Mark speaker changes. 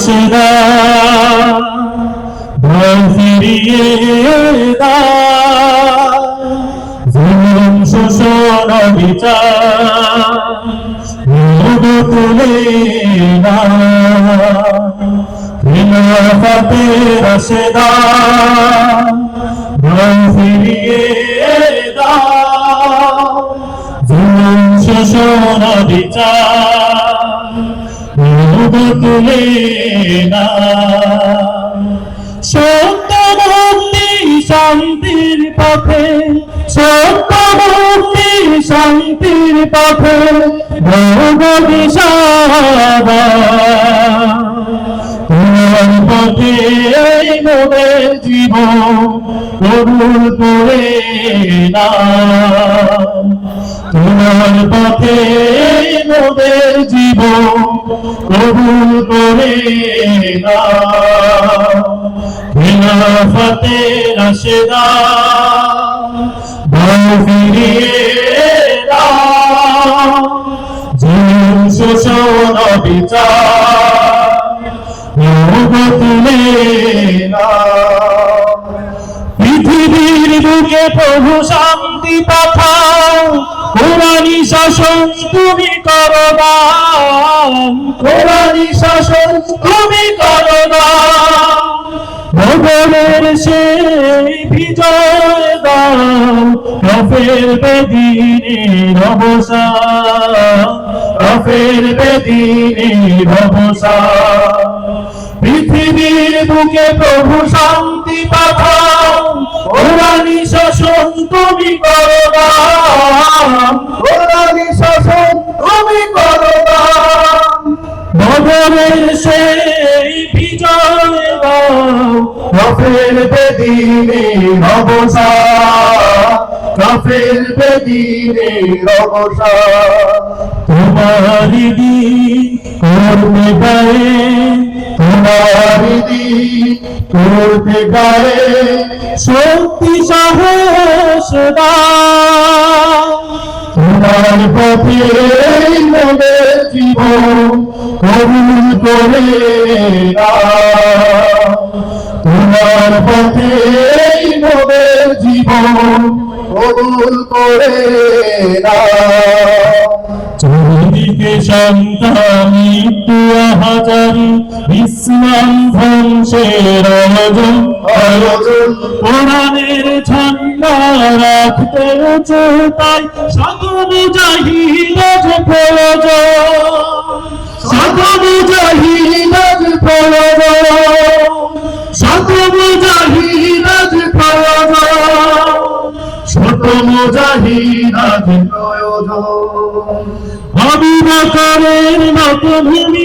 Speaker 1: রাশেদা ভয় ফিরিয়ে জুলুম শোষণ বিচার তুলে না খিলাফতে রাশেদা ভয় ফিরিয়ে জুলুম শোষণ বিচার তুলে না। সত্য মুক্তি শান্তির পথে সত্য মুক্তি শান্তির পথে তোমার পথে মোদের জীবন কবুল করে না। তোমার পথে মোদের জীবন কবুল করে না খিলাফতে রাশেদা ভাও ফিরিয়ে শোষণ বিচার পৃথিবীর বুকে প্রভু শান্তি পাঠাও শাসন তুমি করো কোরআনি শাসন, তুমি করো ভগবের দাও রফের বেদিনের অবসান পৃথিবীর বুকে প্রভু শান্তি পাঠাও ভগবের সেই বিজয় রফের বেদিনে অবসা রফের বেদিনে অবসা তোমারি দিন করতে গায়ে তোমারি দিন করতে গায়ে। শক্তি সাহস তোমার পথে জীবন কবুল করে তোমার পথে মোদের জীবন কবুল করে। চারিদিকে সন্তান মৃত্যু হাজারি ইসলাম ধ্বংসের আয়োজন আয়োজন কোরআনের ঝান্ডা রাখতে শত মুজাহিদ যে প্রয়োজন। অবিবাকরের মতো ভূমি